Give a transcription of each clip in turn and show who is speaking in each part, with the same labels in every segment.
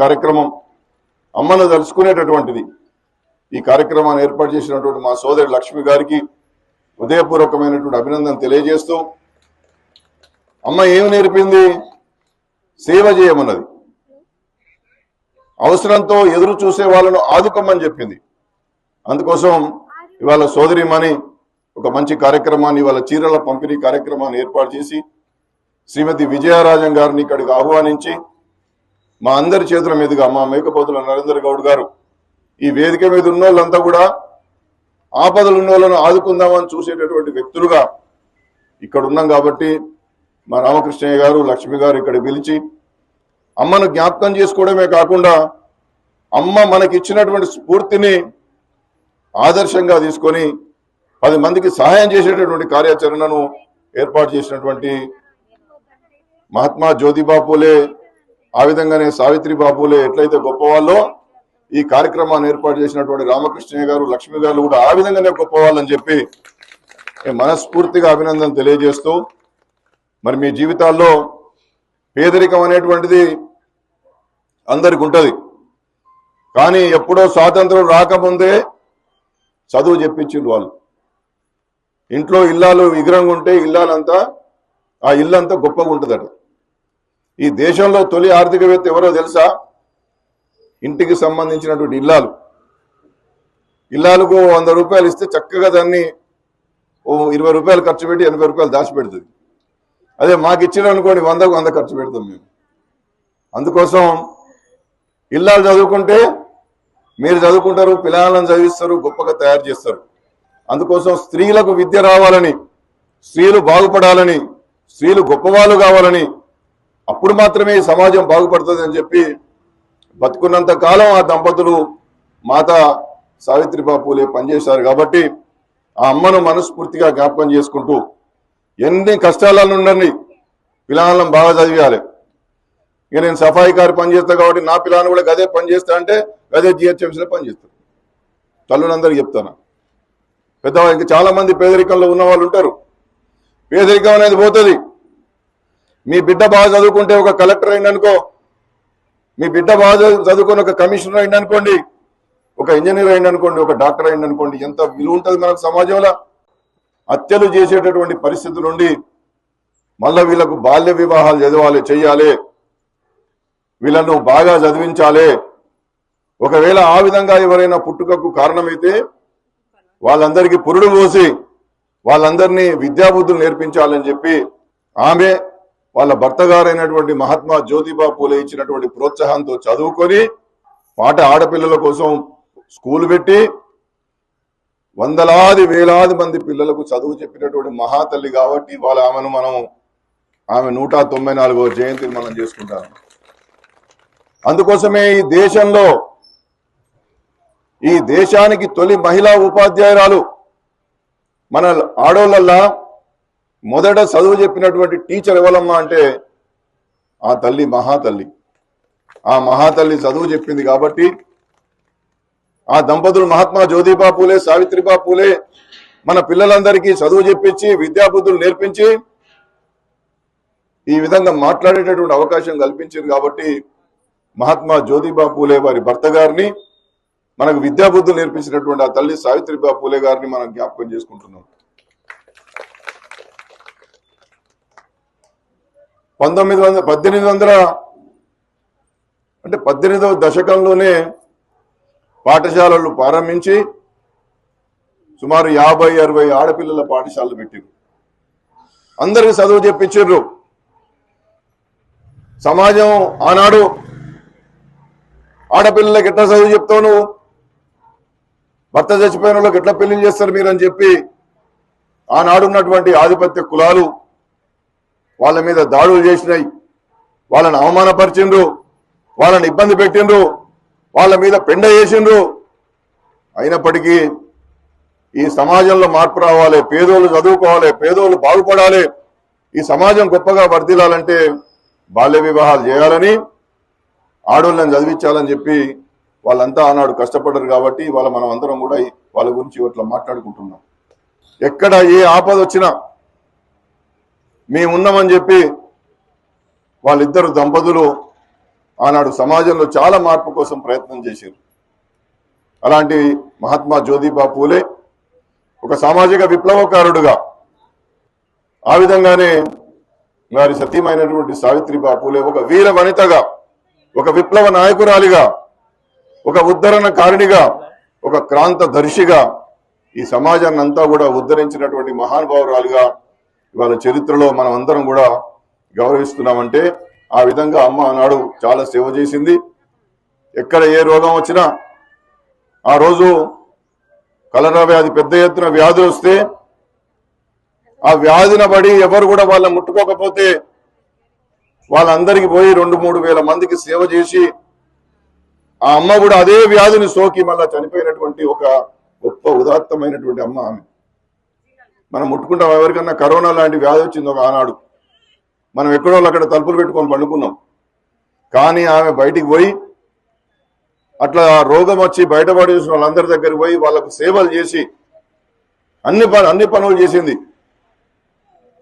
Speaker 1: కార్యక్రమం అమ్మను తలుచుకునేటటువంటిది. ఈ కార్యక్రమాన్ని ఏర్పాటు చేసినటువంటి మా సోదరి లక్ష్మి గారికి హృదయపూర్వకమైనటువంటి అభినందన తెలియజేస్తూ అమ్మ ఏమి నేర్పింది? సేవ చేయమన్నది. అవసరంతో ఎదురు చూసే వాళ్ళను ఆదుకోమని చెప్పింది. అందుకోసం ఇవాళ సోదరిమణి ఒక మంచి కార్యక్రమాన్ని ఇవాళ చీరల పంపిణీ కార్యక్రమాన్ని ఏర్పాటు చేసి శ్రీమతి విజయరాజన్ గారిని ఇక్కడికి ఆహ్వానించి మా అందరి చేతుల మీదుగా మా మేకపోతుల నరేంద్ర గౌడ్ గారు ఈ వేదిక మీద ఉన్న వాళ్ళంతా కూడా ఆపదలు ఉన్న వాళ్ళను ఆదుకుందామని చూసేటటువంటి వ్యక్తులుగా ఇక్కడ ఉన్నాం కాబట్టి మా రామకృష్ణయ్య గారు లక్ష్మి గారు ఇక్కడ పిలిచి అమ్మను జ్ఞాపకం చేసుకోవడమే కాకుండా అమ్మ మనకి ఇచ్చినటువంటి స్ఫూర్తిని ఆదర్శంగా తీసుకొని పది మందికి సహాయం చేసేటటువంటి కార్యాచరణను ఏర్పాటు చేసినటువంటి మహాత్మా జ్యోతిబా పూలే ఆ విధంగానే సావిత్రి బాబులే ఎట్లయితే గొప్పవాళ్ళో ఈ కార్యక్రమాన్ని ఏర్పాటు చేసినటువంటి రామకృష్ణయ్య గారు లక్ష్మి గారు కూడా ఆ విధంగానే గొప్పవాళ్ళని చెప్పి మనస్ఫూర్తిగా అభినందన తెలియజేస్తూ మరి మీ జీవితాల్లో పేదరికం అనేటువంటిది అందరికి ఉంటుంది. కానీ ఎప్పుడో స్వాతంత్రం రాకముందే చదువు చెప్పించిండ్రు వాళ్ళు. ఇంట్లో ఇల్లాలు విగ్రహంగా ఉంటే ఇల్లాలంతా ఆ ఇల్లంతా గొప్పగా ఉంటుందట. ఈ దేశంలో తొలి ఆర్థికవేత్త ఎవరో తెలుసా? ఇంటికి సంబంధించినటువంటి ఇల్లాలు. ఇల్లాలకు వంద రూపాయలు ఇస్తే చక్కగా దాన్ని ఓ ఇరవై రూపాయలు ఖర్చు పెట్టి ఎనభై రూపాయలు దాచిపెడుతుంది. అదే మాకు ఇచ్చిన అనుకోండి వందకు వంద ఖర్చు పెడతాం మేము. అందుకోసం ఇల్లాలు చదువుకుంటే మీరు చదువుకుంటారు పిల్లలను చదివిస్తారు గొప్పగా తయారు చేస్తారు. అందుకోసం స్త్రీలకు విద్య రావాలని స్త్రీలు బాగుపడాలని స్త్రీలు గొప్పవాళ్ళు కావాలని అప్పుడు మాత్రమే ఈ సమాజం బాగుపడుతుంది అని చెప్పి బతుకున్నంత కాలం ఆ దంపతులు మాత సావిత్రిబాయి పూలే పనిచేశారు కాబట్టి ఆ అమ్మను మనస్ఫూర్తిగా జ్ఞాపకం చేసుకుంటూ ఎన్ని కష్టాలను ఉండండి పిల్లలను బాగా చదివేయాలి. ఇక నేను సఫాయి కారు పనిచేస్తా కాబట్టి నా పిల్లలను కూడా గదే పనిచేస్తా అంటే గదే జిహెచ్ఎంసీలో పనిచేస్తాను తల్లులందరికీ చెప్తాను. పెద్దవాళ్ళు ఇంకా చాలా మంది పేదరికంలో ఉన్న వాళ్ళు ఉంటారు. పేదరికం అనేది పోతుంది. మీ బిడ్డ బాగా చదువుకుంటే ఒక కలెక్టర్ అయిందనుకో మీ బిడ్డ బాగా చదువు- చదువుకొని ఒక కమిషనర్ అయిందనుకోండి ఒక ఇంజనీర్ అయిందనుకోండి ఒక డాక్టర్ అయిందనుకోండి ఎంత విలువ ఉంటుంది మనకు సమాజంలో? హత్యలు చేసేటటువంటి పరిస్థితి నుండి మళ్ళీ వీళ్ళకు బాల్య వివాహాలు చదవాలి చెయ్యాలి. వీళ్ళను బాగా చదివించాలి. ఒకవేళ ఆ విధంగా ఎవరైనా పుట్టుకకు కారణమైతే వాళ్ళందరికీ పురుడు పోసి వాళ్ళందరినీ విద్యాబుద్ధులు నేర్పించాలని చెప్పి ఆమె వాళ్ళ భర్త గారైనటువంటి మహాత్మా జ్యోతిబా పూలే ఇచ్చినటువంటి ప్రోత్సాహంతో చదువుకొని పాట ఆడపిల్లల కోసం స్కూల్ పెట్టి వందలాది వేలాది మంది పిల్లలకు చదువు చెప్పినటువంటి మహాతల్లి కాబట్టి వాళ్ళ ఆమెను మనం ఆమె నూట తొంభై నాలుగో జయంతిని మనం చేసుకుంటాం. అందుకోసమే ఈ దేశంలో ఈ దేశానికి తొలి మహిళా ఉపాధ్యాయురాలు మన ఆడోళ్ళల్లా మొదట చదువు చెప్పినటువంటి టీచర్ ఎవరమ్మా అంటే ఆ తల్లి మహాతల్లి. ఆ మహాతల్లి చదువు చెప్పింది కాబట్టి ఆ దంపతులు మహాత్మా జ్యోతిబా పూలే సావిత్రిబా పూలే మన పిల్లలందరికీ చదువు చెప్పించి విద్యాబుద్ధులు నేర్పించి ఈ విధంగా మాట్లాడేటటువంటి అవకాశం కల్పించారు కాబట్టి మహాత్మా జ్యోతిబా పూలే వారి భర్త గారిని మనకు విద్యాబుద్ధులు నేర్పించినటువంటి ఆ తల్లి సావిత్రిబా పూలే గారిని మనం జ్ఞాపకం చేసుకుంటున్నాం. పంతొమ్మిది వందల పద్దెనిమిది వందల అంటే పద్దెనిమిదవ దశకంలోనే పాఠశాలలు ప్రారంభించి సుమారు యాభై అరవై ఆడపిల్లల పాఠశాలలు పెట్టారు. అందరికి చదువు చెప్పించారు సమాజం ఆనాడు ఆడపిల్లలకి ఎట్లా చదువు చెప్తావు నువ్వు? భర్త చచ్చిపోయిన వాళ్ళకి ఎట్లా పెళ్ళి చేస్తారు మీరు అని చెప్పి ఆనాడు ఉన్నటువంటి ఆధిపత్య కులాలు వాళ్ళ మీద దాడులు చేసినాయి. వాళ్ళని అవమానపరిచిండ్రు. వాళ్ళని ఇబ్బంది పెట్టిండ్రు. వాళ్ళ మీద పెండ చేసిండ్రు అయినప్పటికీ ఈ సమాజంలో మార్పు రావాలి పేదోళ్ళు చదువుకోవాలి పేదోళ్ళు బాగుపడాలి. ఈ సమాజం గొప్పగా వర్ధిల్లాలంటే బాల్య వివాహాలు చేయాలని ఆడోళ్ళని చదివించాలని చెప్పి వాళ్ళంతా ఆనాడు కష్టపడ్డారు కాబట్టి వాళ్ళ మనం అందరం కూడా వాళ్ళ గురించి ఇట్లా మాట్లాడుకుంటున్నాం. ఎక్కడ ఏ ఆపద వచ్చినా మేమున్నామని చెప్పి వాళ్ళిద్దరు దంపతులు ఆనాడు సమాజంలో చాలా మార్పు కోసం ప్రయత్నం చేశారు. అలాంటి మహాత్మా జ్యోతిబా పూలే ఒక సామాజిక విప్లవకారుడుగా ఆ విధంగానే వారి సత్యమైనటువంటి సావిత్రిబా పూలే ఒక వీర వనితగా ఒక విప్లవ నాయకురాలిగా ఒక ఉద్ధరణ కారిణిగా ఒక క్రాంత దర్శిగా ఈ సమాజాన్ని అంతా కూడా ఉద్ధరించినటువంటి మహానుభావురాలుగా ఇవాళ చరిత్రలో మనం అందరం కూడా గౌరవిస్తున్నామంటే ఆ విధంగా అమ్మ ఆనాడు చాలా సేవ చేసింది. ఎక్కడ ఏ రోగం వచ్చినా ఆ రోజు కలరా వ్యాధి పెద్ద ఎత్తున వ్యాధి వస్తే ఆ వ్యాధిన పడి ఎవరు కూడా వాళ్ళని ముట్టుకోకపోతే వాళ్ళందరికీ పోయి రెండు మూడు వేల మందికి సేవ చేసి ఆ అమ్మ కూడా అదే వ్యాధిని సోకి మళ్ళా చనిపోయినటువంటి ఒక గొప్ప ఉదాత్తమైనటువంటి అమ్మ ఆమె. మనం ముట్టుకుంటాం ఎవరికన్నా కరోనా లాంటి వ్యాధి వచ్చింది ఒక ఆనాడు. మనం ఎక్కడో అక్కడ తలుపులు పెట్టుకొని పండుకున్నాం. కానీ ఆమె బయటికి పోయి అట్లా రోగం వచ్చి బయటపడేసిన వాళ్ళందరి దగ్గరికి పోయి వాళ్ళకు సేవలు చేసి అన్ని పని అన్ని పనులు చేసింది.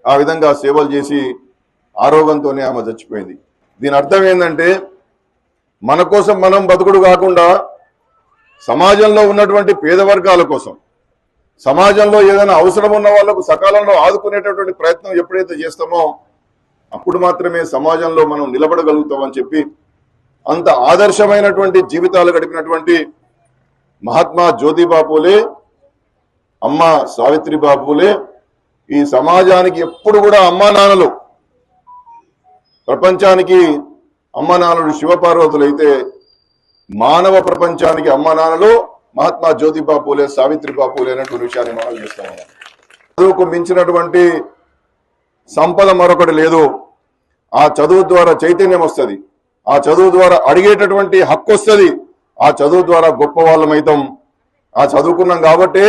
Speaker 1: ఆ విధంగా సేవలు చేసి ఆరోగ్యంతోనే ఆమె చచ్చిపోయింది. దీని అర్థం ఏంటంటే మన కోసం మనం బతుకుడు కాకుండా సమాజంలో ఉన్నటువంటి పేద వర్గాల కోసం సమాజంలో ఏదైనా అవసరం ఉన్న వాళ్ళకు సకాలంలో ఆదుకునేటటువంటి ప్రయత్నం ఎప్పుడైతే చేస్తామో అప్పుడు మాత్రమే సమాజంలో మనం నిలబడగలుగుతామని చెప్పి అంత ఆదర్శమైనటువంటి జీవితాలు గడిపినటువంటి మహాత్మా జ్యోతిబా పూలే అమ్మ సావిత్రిబా పూలే ఈ సమాజానికి ఎప్పుడు కూడా అమ్మా నాన్నలు ప్రపంచానికి అమ్మ నాన్నలు శివపార్వతులు అయితే మానవ ప్రపంచానికి అమ్మ నాన్నలు మహాత్మా జ్యోతిబా పూలే సావిత్రిబా పూలే అనేటువంటి విషయాన్ని మనం చేస్తా చదువుకు మించినటువంటి సంపద మరొకటి లేదు. ఆ చదువు ద్వారా చైతన్యం వస్తుంది. ఆ చదువు ద్వారా అడిగేటటువంటి హక్కు వస్తుంది. ఆ చదువు ద్వారా గొప్ప వాళ్ళమైతాం ఆ చదువుకున్నాం కాబట్టి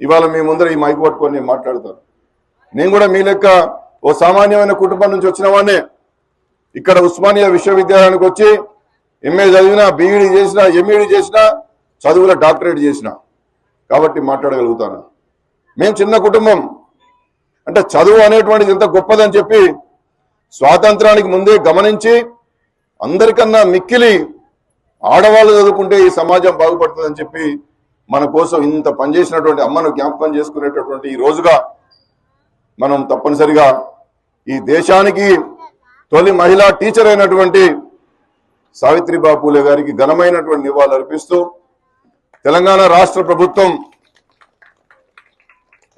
Speaker 1: ఇవాళ మీ ముందర ఈ మైకు పట్టుకొని నేను మాట్లాడతాను. నేను కూడా మీ లెక్క ఓ సామాన్యమైన కుటుంబం నుంచి వచ్చిన వాడినే. ఇక్కడ ఉస్మానియా విశ్వవిద్యాలయానికి వచ్చి ఎంఏ చదివినా బీఈడి చేసినా ఎంఈడి చేసినా చదువులో డాక్టరేట్ చేసిన. కాబట్టి మాట్లాడగలుగుతాను. మేము చిన్న కుటుంబం. అంటే చదువు అనేటువంటిది ఎంత గొప్పదని చెప్పి స్వాతంత్రానికి ముందే గమనించి అందరికన్నా మిక్కిలి ఆడవాళ్ళు చదువుకుంటే ఈ సమాజం బాగుపడుతుందని చెప్పి మన కోసం ఇంత పనిచేసినటువంటి అమ్మను జ్ఞాపకం చేసుకునేటటువంటి ఈ రోజుగా మనం తప్పనిసరిగా ఈ దేశానికి తొలి మహిళా టీచర్ అయినటువంటి సావిత్రిబాపూలే గారికి ఘనమైనటువంటి నివాళులు అర్పిస్తూ తెలంగాణ రాష్ట్ర ప్రభుత్వం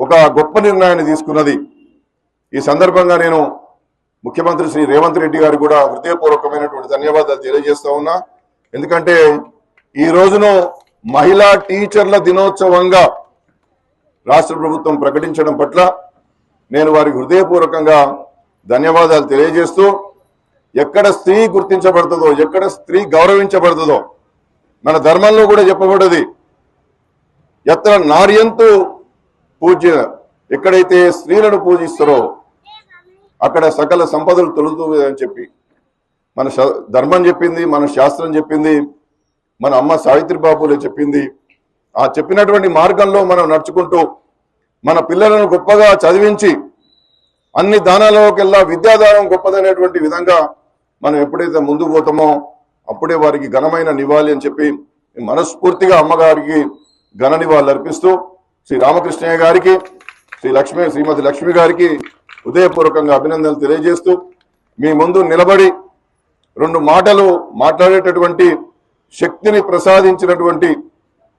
Speaker 1: ఒక గొప్ప నిర్ణయాన్ని తీసుకున్నది. ఈ సందర్భంగా నేను ముఖ్యమంత్రి శ్రీ రేవంత్ రెడ్డి గారు కూడా హృదయపూర్వకమైనటువంటి ధన్యవాదాలు తెలియజేస్తా ఉన్నా. ఎందుకంటే ఈ రోజును మహిళా టీచర్ల దినోత్సవంగా రాష్ట్ర ప్రభుత్వం ప్రకటించడం పట్ల నేను వారికి హృదయపూర్వకంగా ధన్యవాదాలు తెలియజేస్తూ ఎక్కడ స్త్రీ గుర్తించబడుతుందో ఎక్కడ స్త్రీ గౌరవించబడుతుందో మన ధర్మంలో కూడా చెప్పబడ్డది. ఎత్ర నార్యంతు పూజ ఎక్కడైతే స్త్రీలను పూజిస్తారో అక్కడ సకల సంపదలు తొలుతుంది అని చెప్పి. మన శ- ధర్మం చెప్పింది మన శాస్త్రం చెప్పింది మన అమ్మ సావిత్రిబాబులే చెప్పింది. ఆ చెప్పినటువంటి మార్గంలో మనం నడుచుకుంటూ మన పిల్లలను గొప్పగా చదివించి అన్ని దానాలలోకెల్లా విద్యాదానం గొప్పదనేటువంటి విధంగా మనం ఎప్పుడైతే ముందు పోతామో అప్పుడే వారికి ఘనమైన నివాళి అని చెప్పి మనస్ఫూర్తిగా అమ్మగారికి ఘన నివాళులు అర్పిస్తూ శ్రీ రామకృష్ణయ్య గారికి శ్రీ లక్ష్మి శ్రీమతి లక్ష్మి గారికి హృదయపూర్వకంగా అభినందనలు తెలియజేస్తూ మీ ముందు నిలబడి రెండు మాటలు మాట్లాడేటటువంటి శక్తిని ప్రసాదించినటువంటి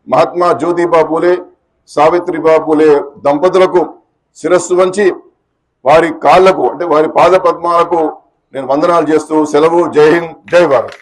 Speaker 1: మహాత్మా జ్యోతిబా పూలే సావిత్రిబా పూలే దంపతులకు శిరస్సు వంచి వారి కాళ్ళకు అంటే వారి పాద పద్మాలకు నేను వందనాలు చేస్తూ సెలవు. జై హింద్ జై భారత్.